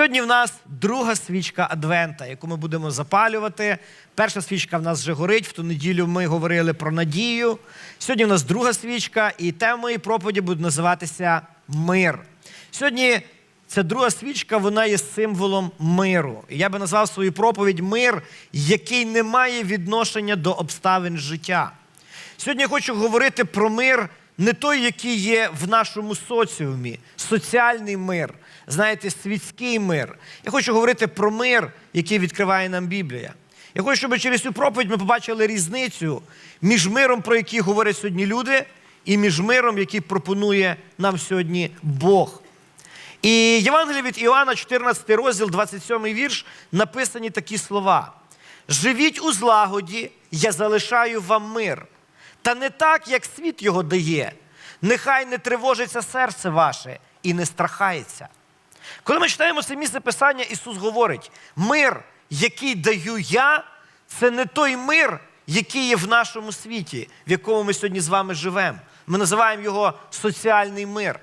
Сьогодні в нас друга свічка Адвента, яку ми будемо запалювати. Перша свічка в нас вже горить. В ту неділю ми говорили про надію. Сьогодні в нас друга свічка, і тема моєї проповіді буде називатися Мир. Сьогодні ця друга свічка, вона є символом миру. Я би назвав свою проповідь мир, який не має відношення до обставин життя. Сьогодні я хочу говорити про мир не той, який є в нашому соціумі, соціальний мир, знаєте, світський мир. Я хочу говорити про мир, який відкриває нам Біблія. Я хочу, щоб через цю проповідь ми побачили різницю між миром, про який говорять сьогодні люди, і між миром, який пропонує нам сьогодні Бог. І Євангелія від Іоанна, 14 розділ, 27 вірш, написані такі слова: Живіть у злагоді, я залишаю вам мир. Та не так, як світ його дає. Нехай не тривожиться серце ваше і не страхається. Коли ми читаємо це місце Писання, Ісус говорить: мир, який даю я, це не той мир, який є в нашому світі, в якому ми сьогодні з вами живемо. Ми називаємо його соціальний мир.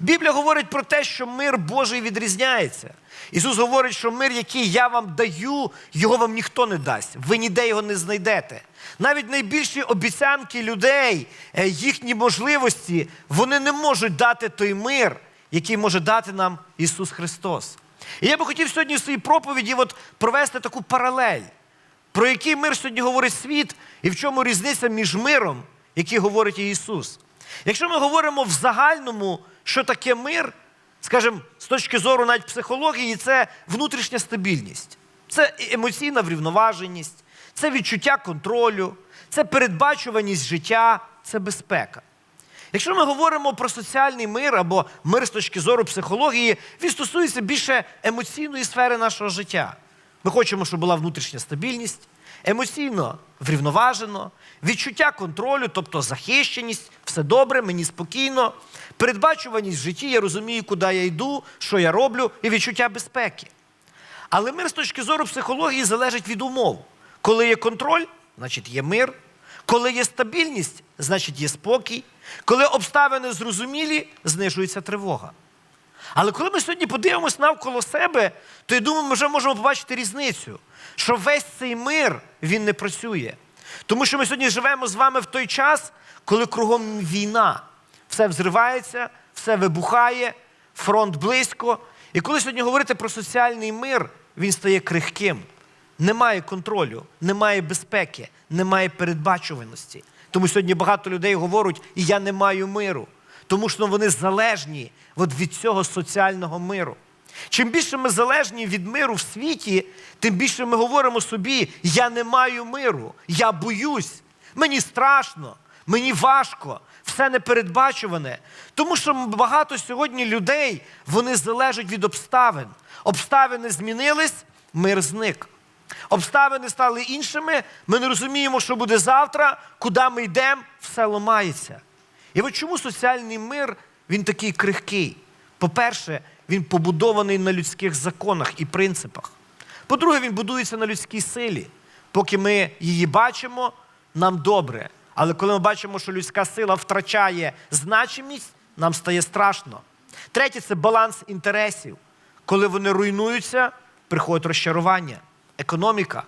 Біблія говорить про те, що мир Божий відрізняється. Ісус говорить, що мир, який я вам даю, його вам ніхто не дасть. Ви ніде його не знайдете. Навіть найбільші обіцянки людей, е, їхні можливості, вони не можуть дати той мир, який може дати нам Ісус Христос. І я би хотів сьогодні в своїй проповіді от провести таку паралель, про який мир сьогодні говорить світ, і в чому різниця між миром, який говорить Ісус. Якщо ми говоримо в загальному, що таке мир, скажімо, з точки зору навіть психології, це внутрішня стабільність, це емоційна врівноваженість, це відчуття контролю, це передбачуваність життя, це безпека. Якщо ми говоримо про соціальний мир або мир з точки зору психології, він стосується більше емоційної сфери нашого життя. Ми хочемо, щоб була внутрішня стабільність, емоційно врівноважено, відчуття контролю, тобто захищеність, все добре, мені спокійно, передбачуваність в житті, я розумію, куди я йду, що я роблю, і відчуття безпеки. Але мир з точки зору психології залежить від умов. Коли є контроль, значить є мир. Коли є стабільність, значить є спокій. Коли обставини зрозумілі, знижується тривога. Але коли ми сьогодні подивимось навколо себе, то я думаю, ми вже можемо побачити різницю, що весь цей мир він не працює. Тому що ми сьогодні живемо з вами в той час, коли кругом війна. Все взривається, все вибухає, фронт близько. І коли сьогодні говорити про соціальний мир, він стає крихким. Немає контролю, немає безпеки, немає передбачуваності. Тому сьогодні багато людей говорять, і я не маю миру. Тому що вони залежні от від цього соціального миру. Чим більше ми залежні від миру в світі, тим більше ми говоримо собі: я не маю миру, я боюсь, мені страшно, мені важко, все непередбачуване. Тому що багато сьогодні людей вони залежать від обставин. Обставини змінились, мир зник. Обставини стали іншими, ми не розуміємо, що буде завтра, куди ми йдемо, все ламається. І от чому соціальний мир він такий крихкий? По-перше, він побудований на людських законах і принципах. По-друге, він будується на людській силі. Поки ми її бачимо, нам добре. Але коли ми бачимо, що людська сила втрачає значимість, нам стає страшно. Третє це баланс інтересів. Коли вони руйнуються, приходить розчарування, економіка.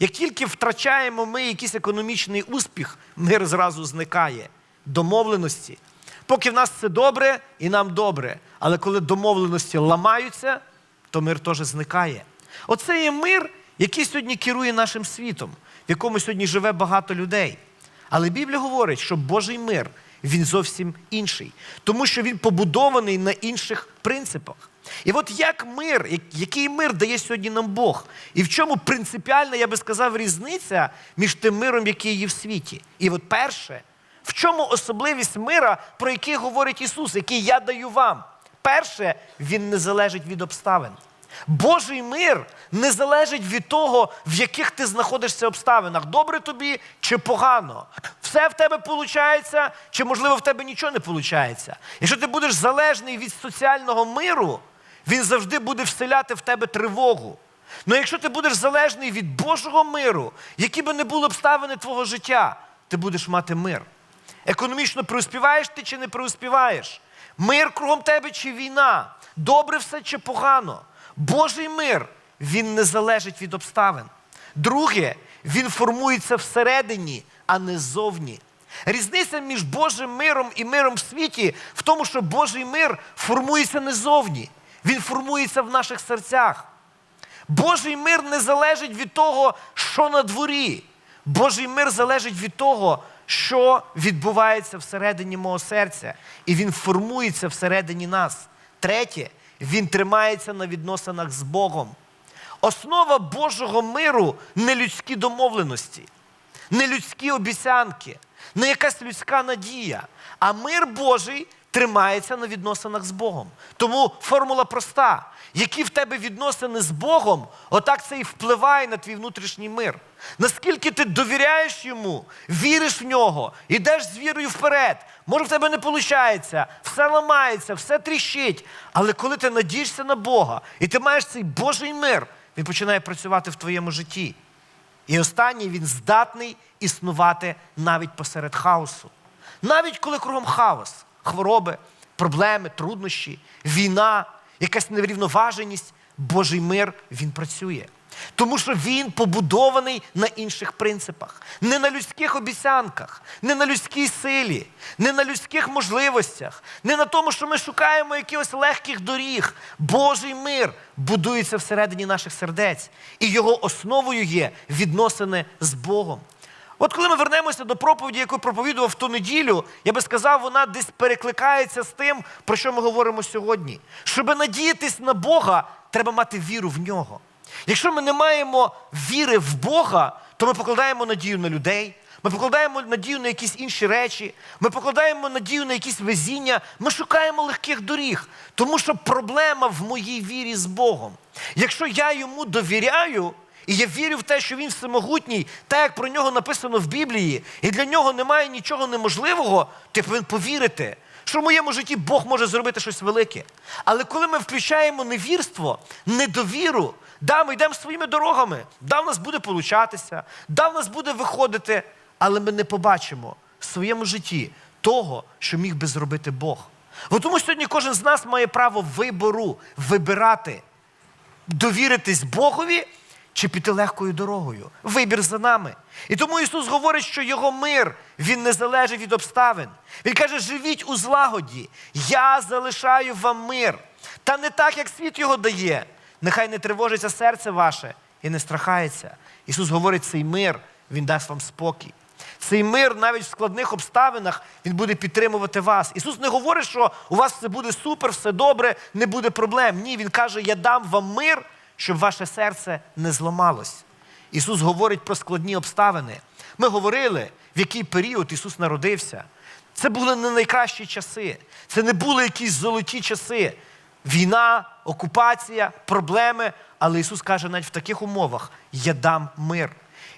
Як тільки втрачаємо ми якийсь економічний успіх, мир зразу зникає. Домовленості. Поки в нас все добре і нам добре. Але коли домовленості ламаються, то мир теж зникає. Оце є мир, який сьогодні керує нашим світом, в якому сьогодні живе багато людей. Але Біблія говорить, що Божий мир він зовсім інший, тому що він побудований на інших принципах. І от як мир, який мир дає сьогодні нам Бог? І в чому принципіальна, я би сказав, різниця між тим миром, який є в світі? І от перше, в чому особливість мира, про який говорить Ісус, який я даю вам? Перше, він не залежить від обставин. Божий мир не залежить від того, в яких ти знаходишся обставинах, добре тобі чи погано. Все в тебе виходить, чи, можливо, в тебе нічого не виходить. Якщо ти будеш залежний від соціального миру, він завжди буде вселяти в тебе тривогу. Ну якщо ти будеш залежний від Божого миру, які би не були обставини твого життя, ти будеш мати мир. Економічно преуспіваєш ти чи не преуспіваєш? Мир кругом тебе чи війна? Добре все чи погано? Божий мир він не залежить від обставин. Друге, він формується всередині, а не ззовні. Різниця між Божим миром і миром в світі в тому, що Божий мир формується не зовні, він формується в наших серцях. Божий мир не залежить від того, що на дворі. Божий мир залежить від того, що відбувається всередині мого серця, і він формується всередині нас. Третє, він тримається на відносинах з Богом. Основа Божого миру не людські домовленості, не людські обіцянки, не якась людська надія, а мир Божий тримається на відносинах з Богом. Тому формула проста. Які в тебе відносини з Богом, отак це і впливає на твій внутрішній мир. Наскільки ти довіряєш йому, віриш в нього, йдеш з вірою вперед. Може, в тебе не виходить, все ламається, все тріщить. Але коли ти надієшся на Бога і ти маєш цей Божий мир, він починає працювати в твоєму житті. І останній він здатний існувати навіть посеред хаосу. Навіть коли кругом хаос, хвороби, проблеми, труднощі, війна, якась неврівноваженість, Божий мир він працює. Тому що він побудований на інших принципах, не на людських обіцянках, не на людській силі, не на людських можливостях, не на тому, що ми шукаємо якихось легких доріг. Божий мир будується всередині наших сердець, і його основою є відносини з Богом. От коли ми вернемося до проповіді, яку проповідував в ту неділю, я би сказав, вона десь перекликається з тим, про що ми говоримо сьогодні. Щоб надіятись на Бога, треба мати віру в нього. Якщо ми не маємо віри в Бога, то ми покладаємо надію на людей, ми покладаємо надію на якісь інші речі, ми покладаємо надію на якісь везіння, ми шукаємо легких доріг, тому що проблема в моїй вірі з Богом. Якщо я йому довіряю, і я вірю в те, що він всемогутній, так як про нього написано в Біблії, і для нього немає нічого неможливого, я повинен повірити, що в моєму житті Бог може зробити щось велике. Але коли ми включаємо невірство, недовіру, да, ми йдемо своїми дорогами, да, в нас буде получатися, да, в нас буде виходити, але ми не побачимо в своєму житті того, що міг би зробити Бог. От тому сьогодні кожен з нас має право вибору вибирати, довіритись Богові чи піти легкою дорогою. Вибір за нами. І тому Ісус говорить, що Його мир Він не залежить від обставин. Він каже: живіть у злагоді, я залишаю вам мир. Та не так, як світ його дає. Нехай не тривожиться серце ваше і не страхається. Ісус говорить, цей мир, Він дасть вам спокій. Цей мир навіть в складних обставинах Він буде підтримувати вас. Ісус не говорить, що у вас все буде супер, все добре, не буде проблем. Ні, Він каже, я дам вам мир, щоб ваше серце не зламалось. Ісус говорить про складні обставини. Ми говорили, в який період Ісус народився. Це були не найкращі часи, це не були якісь золоті часи. Війна, окупація, проблеми. Але Ісус каже, навіть в таких умовах я дам мир.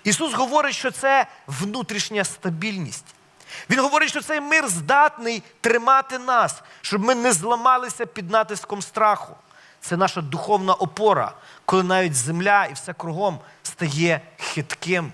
Ісус говорить, що це внутрішня стабільність. Він говорить, що цей мир здатний тримати нас, щоб ми не зламалися під натиском страху. Це наша духовна опора, коли навіть земля і все кругом стає хитким.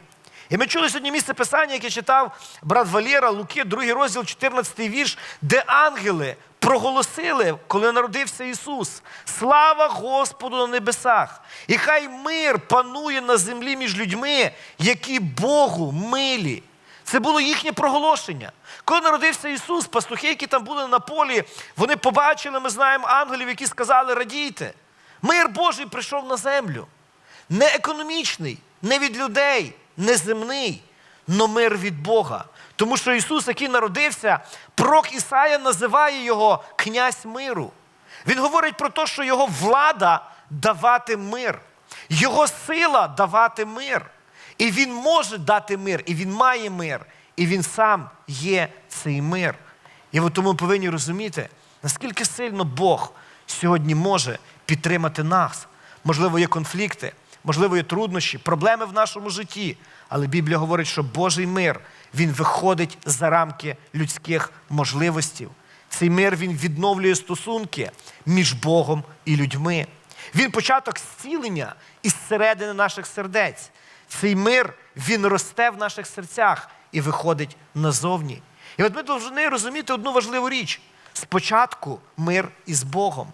І ми чули сьогодні місце писання, яке читав брат Валєра, Луки, другий розділ, 14 вірш, де ангели проголосили, коли народився Ісус. Слава Господу на небесах! І хай мир панує на землі між людьми, які Богу милі. Це було їхнє проголошення. Коли народився Ісус, пастухи, які там були на полі, вони побачили, ми знаємо ангелів, які сказали: радійте. Мир Божий прийшов на землю. Не економічний, не від людей, не земний, но мир від Бога. Тому що Ісус, який народився, пророк Ісая називає його князь миру. Він говорить про те, що його влада давати мир, його сила давати мир. І він може дати мир, і він має мир, і він сам є цей мир. І от тому повинні розуміти, наскільки сильно Бог сьогодні може підтримати нас. Можливо, є конфлікти, можливо, є труднощі, проблеми в нашому житті. Але Біблія говорить, що Божий мир він виходить за рамки людських можливостей. Цей мир він відновлює стосунки між Богом і людьми. Він початок зцілення із середини наших сердець. Цей мир він росте в наших серцях і виходить назовні. І от ми повинні розуміти одну важливу річ: спочатку мир із Богом.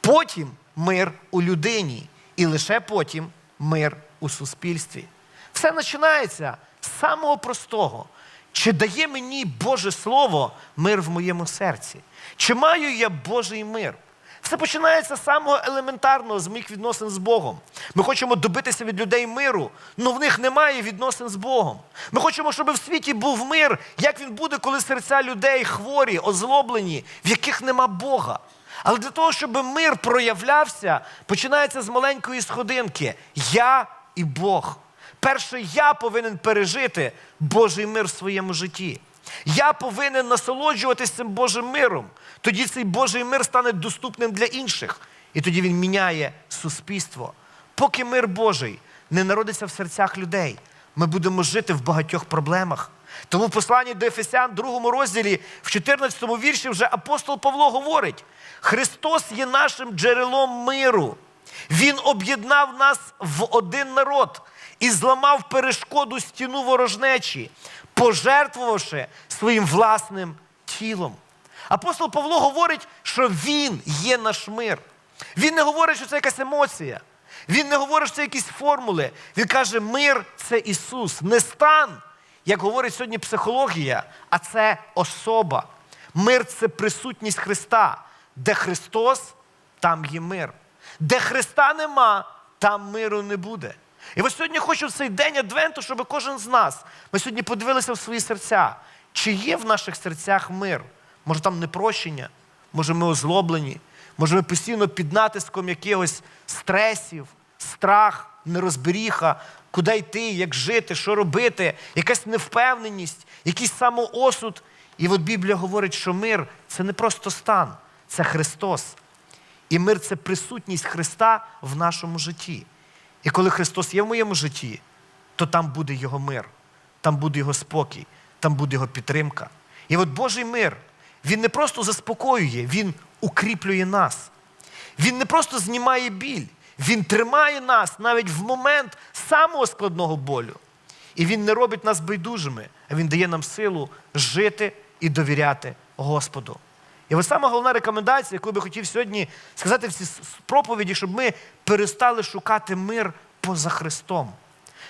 потім мир у людині, і лише потім мир у суспільстві. Все починається з самого простого. Чи дає мені Боже Слово мир в моєму серці? Чи маю я Божий мир? Все починається з самого елементарного з моїх відносин з Богом. Ми хочемо добитися від людей миру, але в них немає відносин з Богом. Ми хочемо, щоб в світі був мир. Як він буде, коли серця людей хворі, озлоблені, в яких нема Бога? Але для того, щоб мир проявлявся, починається з маленької сходинки. Я і Бог. Перше, я повинен пережити Божий мир в своєму житті. Я повинен насолоджуватися цим Божим миром. Тоді цей Божий мир стане доступним для інших. І тоді він міняє суспільство. Поки мир Божий не народиться в серцях людей, ми будемо жити в багатьох проблемах. Тому в посланні до Ефесян, другому розділі, в 14 вірші, вже апостол Павло говорить: Христос є нашим джерелом миру. Він об'єднав нас в один народ і зламав перешкоду стіну ворожнечі, пожертвувавши своїм власним тілом. Апостол Павло говорить, що Він є наш мир. Він не говорить, що це якась емоція. Він не говорить, що це якісь формули. Він каже, мир це Ісус, не стан, як говорить сьогодні психологія, а це особа. Мир це присутність Христа. Де Христос, там є мир. Де Христа нема, там миру не буде. І ось сьогодні хочу в цей день Адвенту, щоб кожен з нас, ми сьогодні подивилися в свої серця, чи є в наших серцях мир. Може, там непрощення, може, ми озлоблені, може, ми постійно під натиском якихось стресів, страх, нерозберіха, куди йти, як жити, що робити, якась невпевненість, якийсь самоосуд. І от Біблія говорить, що мир це не просто стан, це Христос. І мир це присутність Христа в нашому житті. І коли Христос є в моєму житті, то там буде Його мир, там буде Його спокій, там буде Його підтримка. І от Божий мир, Він не просто заспокоює, Він укріплює нас. Він не просто знімає біль, Він тримає нас навіть в момент самого складного болю. І Він не робить нас байдужими, а Він дає нам силу жити і довіряти Господу. І ось сама головна рекомендація, яку би хотів сьогодні сказати в цій проповіді, щоб ми перестали шукати мир поза Христом.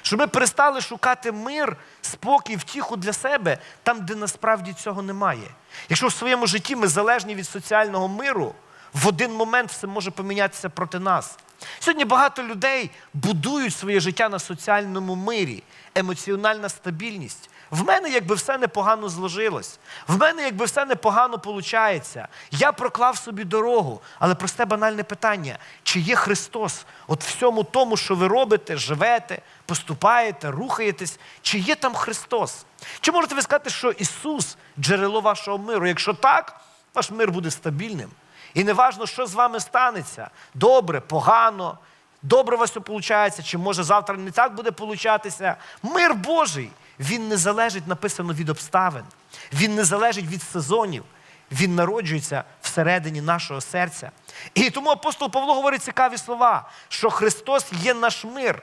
Щоб ми перестали шукати мир, спокій, втіху для себе там, де насправді цього немає. Якщо в своєму житті ми залежні від соціального миру, в один момент все може помінятися проти нас. Сьогодні багато людей будують своє життя на соціальному мирі, емоціональна стабільність. В мене якби все непогано зложилось. В мене якби все непогано виходить. Я проклав собі дорогу. Але просте банальне питання: чи є Христос от всьому тому, що ви робите, живете, поступаєте, рухаєтесь, чи є там Христос? Чи можете ви сказати, що Ісус джерело вашого миру? Якщо так, ваш мир буде стабільним. І не важно, що з вами станеться. Добре, погано, добре у вас все виходить, чи може завтра не так буде получатися. Мир Божий, він не залежить, написано, від обставин. Він не залежить від сезонів. Він народжується всередині нашого серця. І тому апостол Павло говорить цікаві слова, що Христос є наш мир.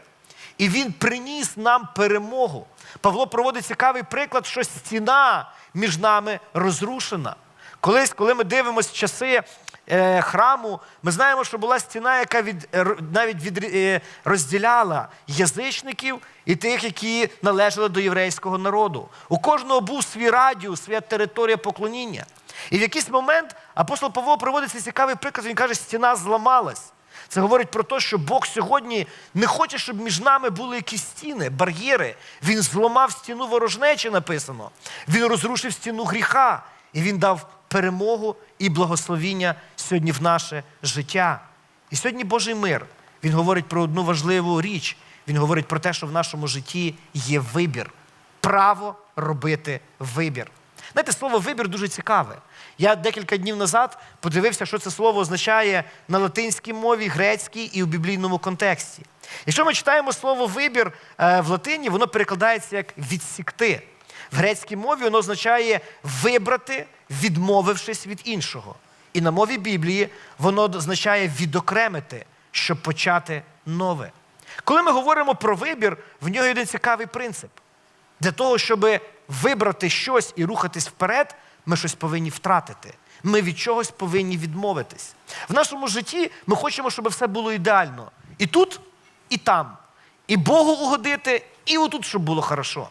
І Він приніс нам перемогу. Павло проводить цікавий приклад, що стіна між нами розрушена. Колись, коли ми дивимося часи храму, ми знаємо, що була стіна, яка від, е, навіть від, е, розділяла язичників і тих, які належали до єврейського народу. У кожного був свій радіус, своя територія поклоніння. І в якийсь момент апостол Павло проводить цей цікавий приклад, він каже, стіна зламалась. Це говорить про те, що Бог сьогодні не хоче, щоб між нами були якісь стіни, бар'єри. Він зламав стіну ворожнечі, написано. Він розрушив стіну гріха. І він дав перемогу і благословіння сьогодні в наше життя. І сьогодні Божий мир. Він говорить про одну важливу річ. Він говорить про те, що в нашому житті є вибір. Право робити вибір. Знаєте, слово вибір дуже цікаве. Я декілька днів назад подивився, що це слово означає на латинській мові, грецькій і в біблійному контексті. Якщо ми читаємо слово вибір е, в латині, воно перекладається як відсікти. В грецькій мові воно означає вибрати, відмовившись від іншого. І на мові Біблії воно означає відокремити, щоб почати нове. Коли ми говоримо про вибір, в нього є один цікавий принцип. Для того, щоб вибрати щось і рухатись вперед, ми щось повинні втратити. Ми від чогось повинні відмовитись. В нашому житті ми хочемо, щоб все було ідеально. І тут, і там. І Богу угодити, і отут, щоб було хорошо.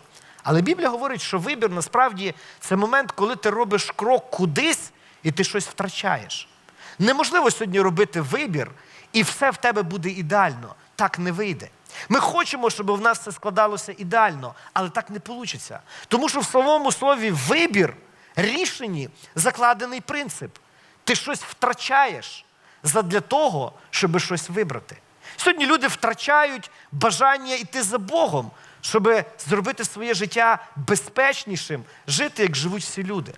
Але Біблія говорить, що вибір насправді це момент, коли ти робиш крок кудись і ти щось втрачаєш. Неможливо сьогодні робити вибір, і все в тебе буде ідеально. Так не вийде. Ми хочемо, щоб в нас все складалося ідеально, але так не вийде. Тому що в самому слові вибір, рішенні закладений принцип. Ти щось втрачаєш задля того, щоб щось вибрати. Сьогодні люди втрачають бажання йти за Богом, щоб зробити своє життя безпечнішим, жити, як живуть всі люди.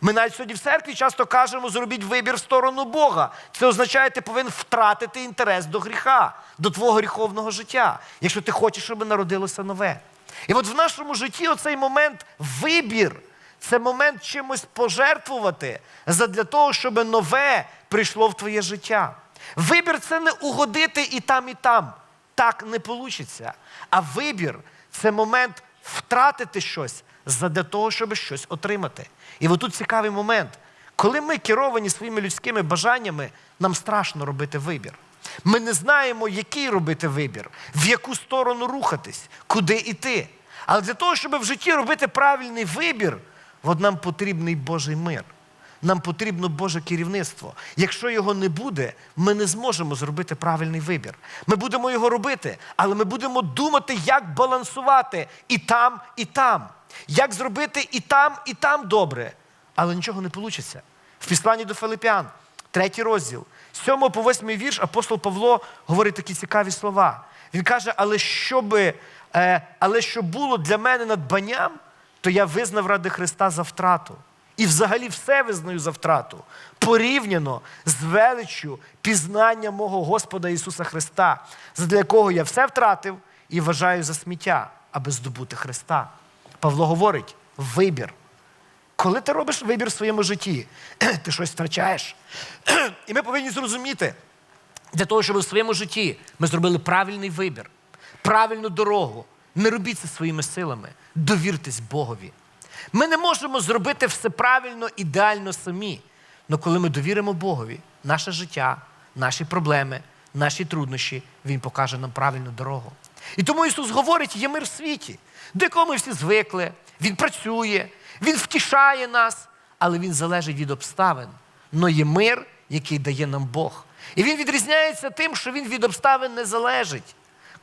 Ми навіть сьогодні в церкві часто кажемо, зробіть вибір в сторону Бога. Це означає, ти повинен втратити інтерес до гріха, до твого гріховного життя, якщо ти хочеш, щоб народилося нове. І от в нашому житті оцей момент вибір це момент чимось пожертвувати задля того, щоб нове прийшло в твоє життя. Вибір це не угодити і там, і там. Так не вийде. А вибір це момент втратити щось задля того, щоб щось отримати. І отут цікавий момент. Коли ми керовані своїми людськими бажаннями, нам страшно робити вибір. Ми не знаємо, який робити вибір, в яку сторону рухатись, куди йти. Але для того, щоб в житті робити правильний вибір, от нам потрібний Божий мир. Нам потрібно Боже керівництво. Якщо його не буде, ми не зможемо зробити правильний вибір. Ми будемо його робити, але ми будемо думати, як балансувати і там, і там. Як зробити і там, і там добре. Але нічого не вийде. В післанні до Филипян, третій розділ, з 7 по 8 вірш, апостол Павло говорить такі цікаві слова. Він каже: але щоби, е, але що було для мене надбанням, то я визнав ради Христа за втрату. І взагалі все визнаю за втрату, порівняно з величчю пізнання мого Господа Ісуса Христа, задля якого я все втратив і вважаю за сміття, аби здобути Христа. Павло говорить: вибір. Коли ти робиш вибір в своєму житті, ти щось втрачаєш. І ми повинні зрозуміти, для того, щоб в своєму житті ми зробили правильний вибір, правильну дорогу. Не робіть це своїми силами, довіртесь Богові. Ми не можемо зробити все правильно, ідеально самі. Але коли ми довіримо Богові, наше життя, наші проблеми, наші труднощі, Він покаже нам правильну дорогу. І тому Ісус говорить, є мир в світі, до якого ми всі звикли, Він працює, Він втішає нас, але Він залежить від обставин. Но є мир, який дає нам Бог. І він відрізняється тим, що він від обставин не залежить.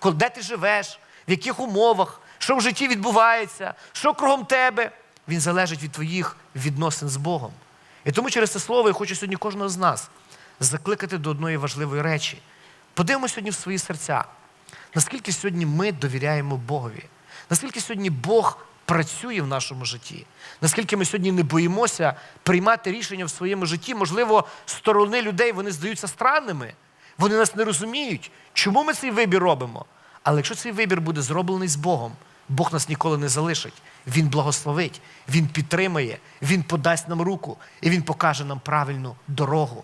Де ти живеш, в яких умовах, що в житті відбувається, що кругом тебе. Він залежить від твоїх відносин з Богом. І тому через це слово я хочу сьогодні кожного з нас закликати до одної важливої речі. Подивимося сьогодні в свої серця, наскільки сьогодні ми довіряємо Богові, наскільки сьогодні Бог працює в нашому житті, наскільки ми сьогодні не боїмося приймати рішення в своєму житті, можливо, сторони людей вони здаються странними, вони нас не розуміють, чому ми цей вибір робимо. Але якщо цей вибір буде зроблений з Богом, Бог нас ніколи не залишить. Він благословить, Він підтримає, Він подасть нам руку і Він покаже нам правильну дорогу.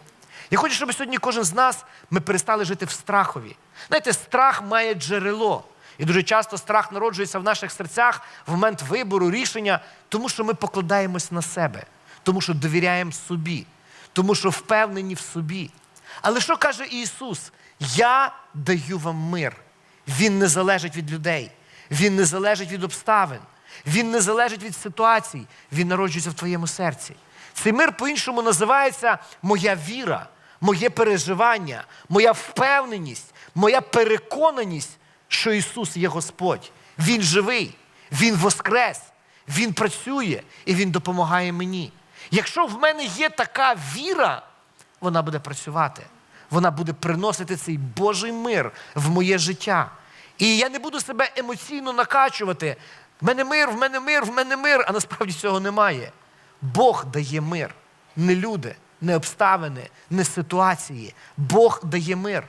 Я хочу, щоб сьогодні кожен з нас ми перестали жити в страхові. Знаєте, страх має джерело. І дуже часто страх народжується в наших серцях в момент вибору, рішення, тому що ми покладаємось на себе, тому що довіряємо собі, тому що впевнені в собі. Але що каже Ісус? Я даю вам мир. Він не залежить від людей, Він не залежить від обставин, Він не залежить від ситуацій, Він народжується в твоєму серці. Цей мир по-іншому називається моя віра, моє переживання, моя впевненість, моя переконаність, що Ісус є Господь. Він живий, Він воскрес, Він працює і Він допомагає мені. Якщо в мене є така віра, вона буде працювати. Вона буде приносити цей Божий мир в моє життя. І я не буду себе емоційно накачувати. В мене мир, в мене мир, в мене мир, а насправді цього немає. Бог дає мир. Не люди, не обставини, не ситуації. Бог дає мир.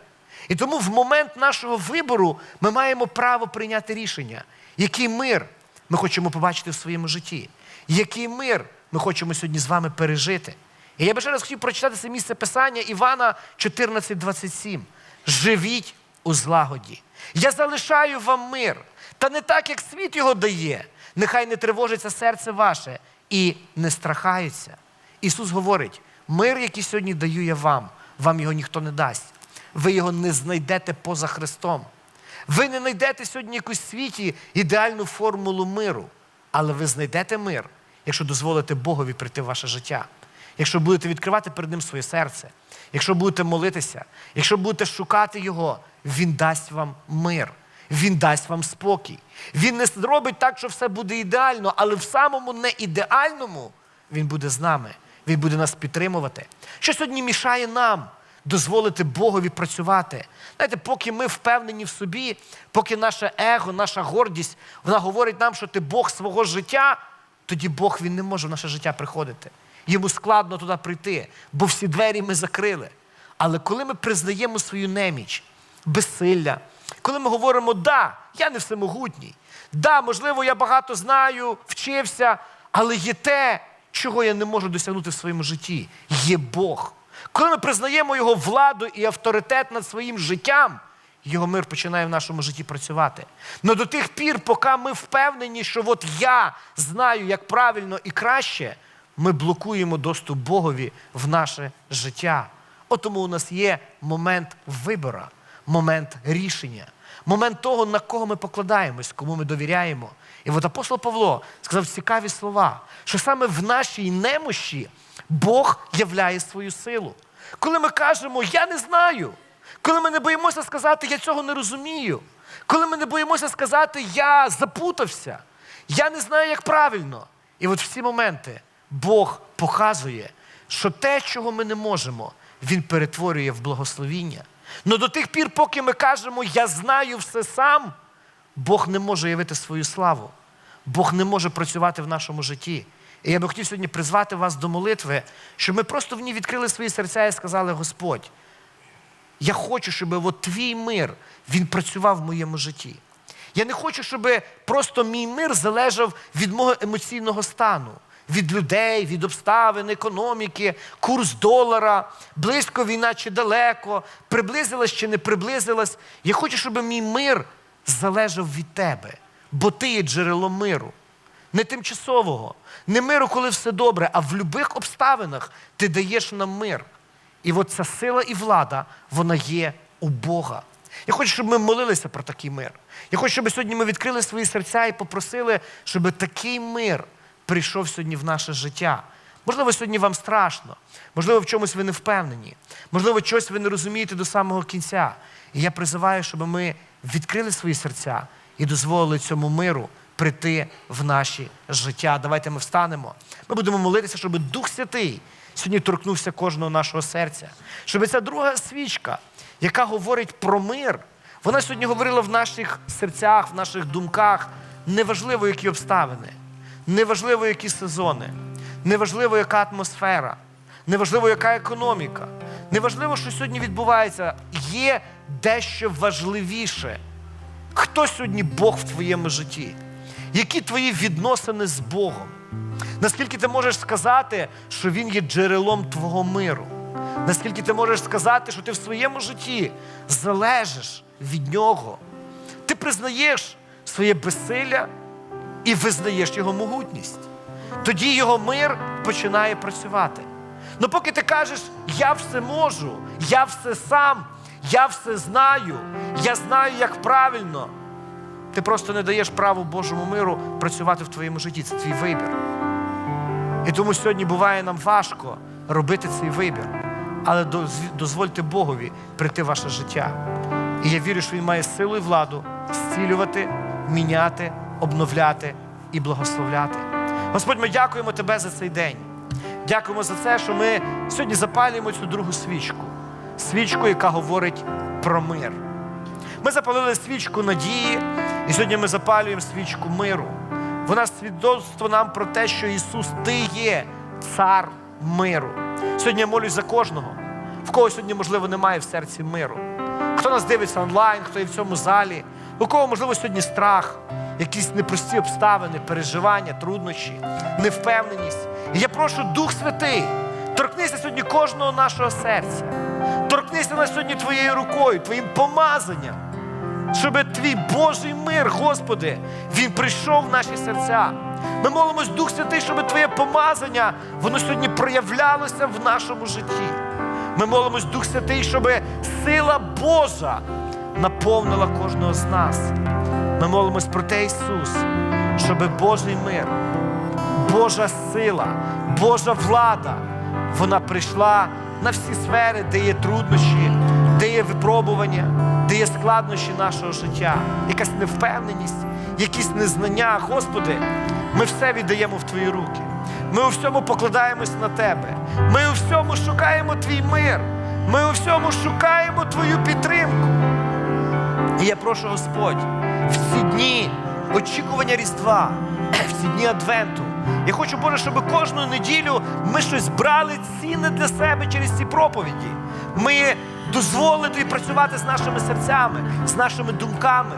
І тому в момент нашого вибору ми маємо право прийняти рішення, який мир ми хочемо побачити в своєму житті, який мир ми хочемо сьогодні з вами пережити. І я би ще раз хотів прочитати це місце Писання Івана 14:27. Живіть у злагоді. Я залишаю вам мир, та не так, як світ його дає. Нехай не тривожиться серце ваше і не страхаються. Ісус говорить: Мир, який сьогодні даю я вам, вам його ніхто не дасть. Ви його не знайдете поза Христом. Ви не знайдете сьогодні якусь світі ідеальну формулу миру, але ви знайдете мир, якщо дозволите Богові прийти в ваше життя. Якщо будете відкривати перед Ним своє серце, якщо будете молитися, якщо будете шукати Його, Він дасть вам мир, Він дасть вам спокій. Він не зробить так, що все буде ідеально, але в самому неідеальному Він буде з нами, Він буде нас підтримувати. Що сьогодні мішає нам дозволити Богові працювати? Знаєте, поки ми впевнені в собі, поки наше его, наша гордість, вона говорить нам, що ти Бог свого життя, тоді Бог він не може в наше життя приходити. Йому складно туди прийти, бо всі двері ми закрили. Але коли ми признаємо свою неміч, безсилля, коли ми говоримо, да, я не всемогутній, да, можливо, я багато знаю, вчився, але є те, чого я не можу досягнути в своєму житті. Є Бог. Коли ми признаємо Його владу і авторитет над своїм життям, його мир починає в нашому житті працювати. Но до тих пір, поки ми впевнені, що от я знаю, як правильно і краще, ми блокуємо доступ Богові в наше життя. От тому у нас є момент вибора, момент рішення, момент того, на кого ми покладаємось, кому ми довіряємо. І от апостол Павло сказав цікаві слова, що саме в нашій немощі Бог являє свою силу. Коли ми кажемо, я не знаю, коли ми не боїмося сказати, я цього не розумію, коли ми не боїмося сказати, я запутався, я не знаю, як правильно. І от в ці моменти Бог показує, що те, чого ми не можемо, Він перетворює в благословіння. Но до тих пір, поки ми кажемо, я знаю все сам, Бог не може явити свою славу. Бог не може працювати в нашому житті. І я би хотів сьогодні призвати вас до молитви, щоб ми просто в ній відкрили свої серця і сказали, Господь, я хочу, щоб от твій мир він працював в моєму житті. Я не хочу, щоб просто мій мир залежав від мого емоційного стану, від людей, від обставин, економіки, курс долара, близько війна чи далеко, приблизилась чи не приблизилась. Я хочу, щоб мій мир залежав від тебе, бо ти є джерелом миру. Не тимчасового, не миру, коли все добре, а в будь-яких обставинах ти даєш нам мир. І от ця сила і влада, вона є у Бога. Я хочу, щоб ми молилися про такий мир. Я хочу, щоб сьогодні ми відкрили свої серця і попросили, щоб такий мир прийшов сьогодні в наше життя. Можливо, сьогодні вам страшно, можливо, в чомусь ви не впевнені, можливо, щось ви не розумієте до самого кінця. І я призиваю, щоб ми відкрили свої серця і дозволили цьому миру прийти в наші життя. Давайте ми встанемо. Ми будемо молитися, щоб Дух Святий сьогодні торкнувся кожного нашого серця. Щоб ця друга свічка, яка говорить про мир, вона сьогодні говорила в наших серцях, в наших думках. Неважливо, які обставини, неважливо, які сезони, неважливо, яка атмосфера, неважливо, яка економіка, неважливо, що сьогодні відбувається. Є дещо важливіше. Хто сьогодні Бог в твоєму житті? Які твої відносини з Богом? Наскільки ти можеш сказати, що Він є джерелом твого миру? Наскільки ти можеш сказати, що ти в своєму житті залежиш від Нього? Ти признаєш своє безсилля і визнаєш Його могутність. Тоді Його мир починає працювати. Ну поки ти кажеш, я все можу, я все сам, я все знаю, я знаю, як правильно, ти просто не даєш праву Божому миру працювати в твоєму житті. Це твій вибір. І тому сьогодні буває нам важко робити цей вибір. Але дозвольте Богові прийти в ваше життя. І я вірю, що Він має силу і владу зцілювати, міняти, обновляти і благословляти. Господь, ми дякуємо Тебе за цей день. Дякуємо за це, що ми сьогодні запалюємо цю другу свічку. Свічку, яка говорить про мир. Ми запалили свічку надії, і сьогодні ми запалюємо свічку миру. Вона свідоцтво нам про те, що Ісус, Ти є цар миру. Сьогодні я молюсь за кожного, в кого сьогодні, можливо, немає в серці миру. Хто нас дивиться онлайн, хто є в цьому залі, у кого, можливо, сьогодні страх, якісь непрості обставини, переживання, труднощі, невпевненість. І я прошу Дух Святий, торкнися сьогодні кожного нашого серця. Торкнися нас сьогодні Твоєю рукою, Твоїм помазанням щоб твій Божий мир, Господи, він прийшов в наші серця. Ми молимось, Дух Святий, щоб Твоє помазання, воно сьогодні проявлялося в нашому житті. Ми молимось, Дух Святий, щоб сила Божа наповнила кожного з нас. Ми молимось про те, Ісус, щоб Божий мир, Божа сила, Божа влада, вона прийшла на всі сфери, де є труднощі, де є випробування, де є складнощі нашого життя, якась невпевненість, якісь незнання. Господи, ми все віддаємо в Твої руки. Ми у всьому покладаємось на Тебе. Ми у всьому шукаємо Твій мир. Ми у всьому шукаємо Твою підтримку. І я прошу Господь, в ці дні очікування Різдва, в ці дні Адвенту. Я хочу, Боже, щоб кожну неділю ми щось брали цінне для себе через ці проповіді. Ми дозволили тобі працювати з нашими серцями, з нашими думками.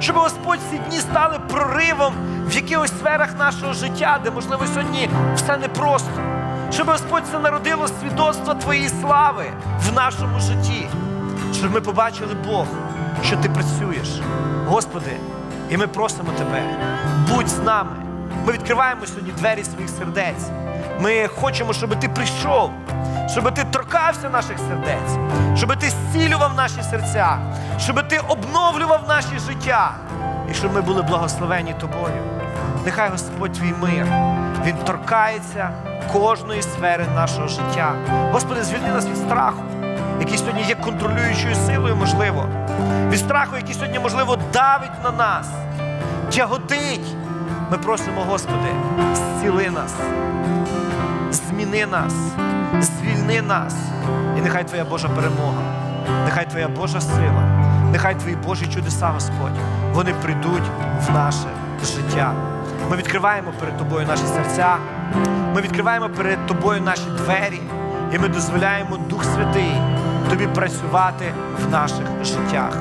Щоб Господь ці дні стали проривом в якихось сферах нашого життя, де, можливо, сьогодні все непросто. Щоб Господь це народило свідоцтво Твоєї слави в нашому житті. Щоб ми побачили Бог, що ти працюєш. Господи, і ми просимо Тебе, будь з нами. Ми відкриваємо сьогодні двері своїх сердець. Ми хочемо, щоб ти прийшов, щоб ти торкався наших сердець, щоб ти зцілював наші серця, щоб ти обновлював наші життя, і щоб ми були благословені тобою. Нехай Господь твій мир, Він торкається кожної сфери нашого життя. Господи, звільни нас від страху, який сьогодні є контролюючою силою, можливо, від страху, який сьогодні, можливо, давить на нас, тяготить. Ми просимо, Господи, зціли нас, зміни нас, звільни нас. І нехай Твоя Божа перемога, нехай Твоя Божа сила, нехай Твої Божі чудеса, Господь, вони прийдуть в наше життя. Ми відкриваємо перед Тобою наші серця, ми відкриваємо перед Тобою наші двері, і ми дозволяємо Дух Святий Тобі працювати в наших життях.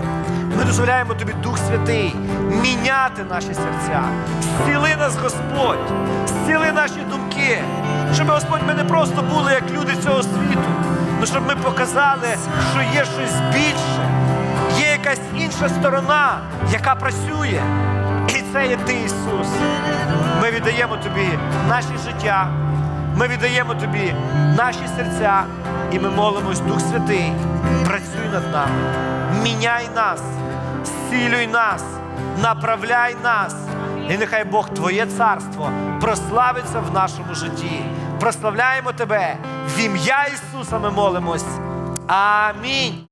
Ми дозволяємо Тобі, Дух Святий, міняти наші серця. Зціли нас, Господь, зціли наші думки, щоб, Господь, ми не просто були як люди цього світу, але щоб ми показали, що є щось більше, є якась інша сторона, яка працює. І це є Ти, Ісус. Ми віддаємо Тобі наші життя, ми віддаємо Тобі наші серця, і ми молимось, Дух Святий, працюй над нами, міняй нас, зцілюй нас, направляй нас. І нехай Бог Твоє царство прославиться в нашому житті. Прославляємо Тебе в ім'я Ісуса. Ми молимось. Амінь.